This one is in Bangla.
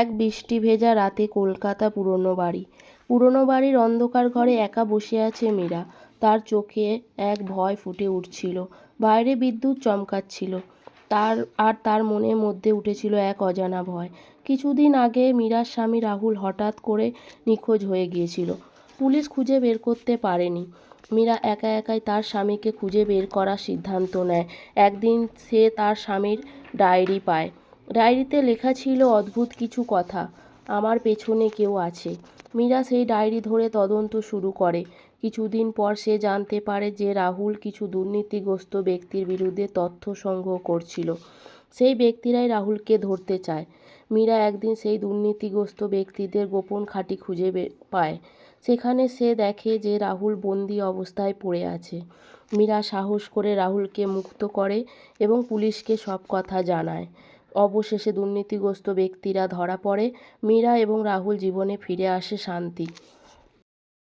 এক বৃষ্টি ভেজা রাতে কলকাতা পুরনো বাড়ি। পুরনো বাড়ির অন্ধকার ঘরে একা বসে আছে মীরা। তার চোখে এক ভয় ফুটে উঠছিল। বাইরে বিদ্যুৎ চমকাচ্ছিল। তার, আর তার মনের মধ্যে উঠেছিল এক অজানা ভয়। কিছুদিন আগে মীরার স্বামী রাহুল হঠাৎ করে নিখোঁজ হয়ে গিয়েছিল। পুলিশ খুঁজে বের করতে পারেনি। মীরা একা একাই তার স্বামীকে খুঁজে বের করার সিদ্ধান্ত নেয়। একদিন সে তার স্বামীর ডায়েরি পায়। ডায়েরিতে লেখা ছিল অদ্ভুত কিছু কথা। আমার পেছনে কেউ আছে। মীরা সেই ডায়েরি ধরে তদন্ত শুরু করে। কিছুদিন পর সে জানতে পারে যে রাহুল কিছু দুর্নীতিগ্রস্ত ব্যক্তির বিরুদ্ধে তথ্য সংগ্রহ করছিল। সেই ব্যক্তিরাই রাহুলকে ধরতে চায়। মীরা একদিন সেই দুর্নীতিগ্রস্ত ব্যক্তিদের গোপন খাঁটি খুঁজে পায়। সেখানে সে দেখে যে রাহুল বন্দি অবস্থায় পড়ে আছে। মীরা সাহস করে রাহুলকে মুক্ত করে এবং পুলিশকে সব কথা জানায়। অবশেষে দুর্নীতিগ্রস্ত ব্যক্তিরা ধরা পড়ে মীরা এবং রাহুল জীবনে ফিরে আসে শান্তি।